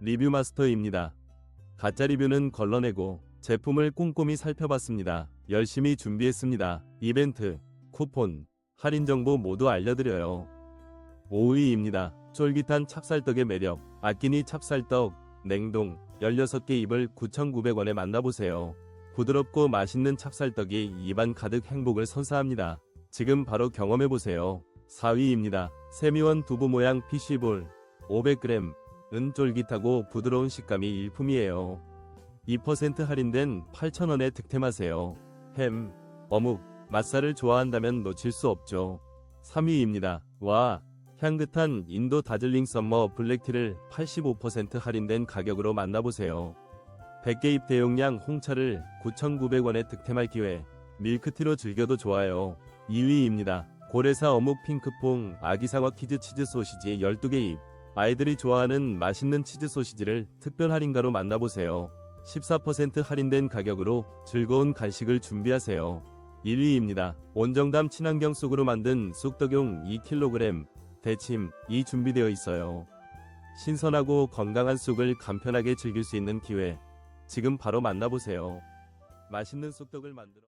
리뷰 마스터입니다. 가짜 리뷰는 걸러내고 제품을 꼼꼼히 살펴봤습니다. 열심히 준비했습니다. 이벤트, 쿠폰, 할인 정보 모두 알려드려요. 5위입니다. 쫄깃한 찹쌀떡의 매력, 아끼니 찹쌀떡, 냉동, 16개 입을 9,900원에 만나보세요. 부드럽고 맛있는 찹쌀떡이 입안 가득 행복을 선사합니다. 지금 바로 경험해보세요. 4위입니다. 세미원 두부 모양 피쉬볼, 500g, 은 쫄깃하고 부드러운 식감이 일품이에요. 2% 할인된 8,000원에 득템하세요. 햄, 어묵, 맛살을 좋아한다면 놓칠 수 없죠. 3위입니다. 와, 향긋한 인도 다즐링 썸머 블랙티를 85% 할인된 가격으로 만나보세요. 100개 입 대용량 홍차를 9,900원에 득템할 기회. 밀크티로 즐겨도 좋아요. 2위입니다. 고래사 어묵 핑크퐁 아기상어 키즈 치즈 소시지 12개 입. 아이들이 좋아하는 맛있는 치즈 소시지를 특별 할인가로 만나보세요. 14% 할인된 가격으로 즐거운 간식을 준비하세요. 1위입니다. 원정담 친환경 쑥으로 만든 쑥떡용 2kg 대침 이 준비되어 있어요. 신선하고 건강한 쑥을 간편하게 즐길 수 있는 기회. 지금 바로 만나보세요. 맛있는 쑥떡을 만들어